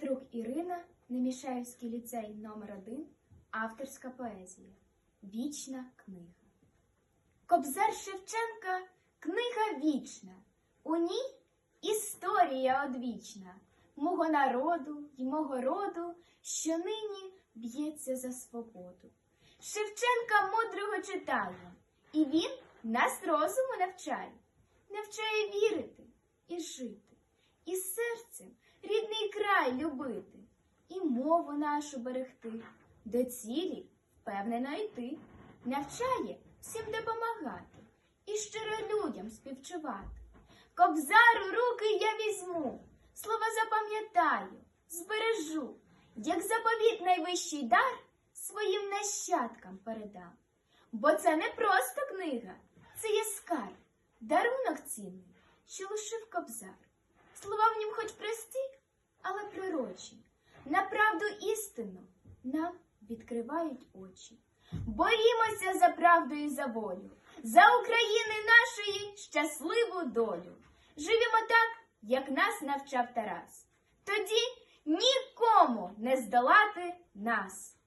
Петрук Ірина, Немішаївський ліцей номер 1 авторська поезія. Вічна книга. Кобзар Шевченка книга вічна. У ній історія одвічна мого народу й мого роду, що нині б'ється за свободу. Шевченка мудрого читає, і він нас розуму навчає, навчає вірити і жити, і серцем рідний край любити, і мову нашу берегти, до цілі впевнено йти, навчає всім допомагати і щиро людям співчувати. Кобзару руки я візьму, слова запам'ятаю, збережу, як заповіт найвищий дар своїм нащадкам передам. Бо це не просто книга, це є скарб, дарунок цінний, що лишив кобзар. Слова в нім хоч прості, пророчі, на правду істину нам відкривають очі. Борімося за правду і за волю, за України нашої щасливу долю. Живімо так, як нас навчав Тарас. Тоді нікому не здолати нас.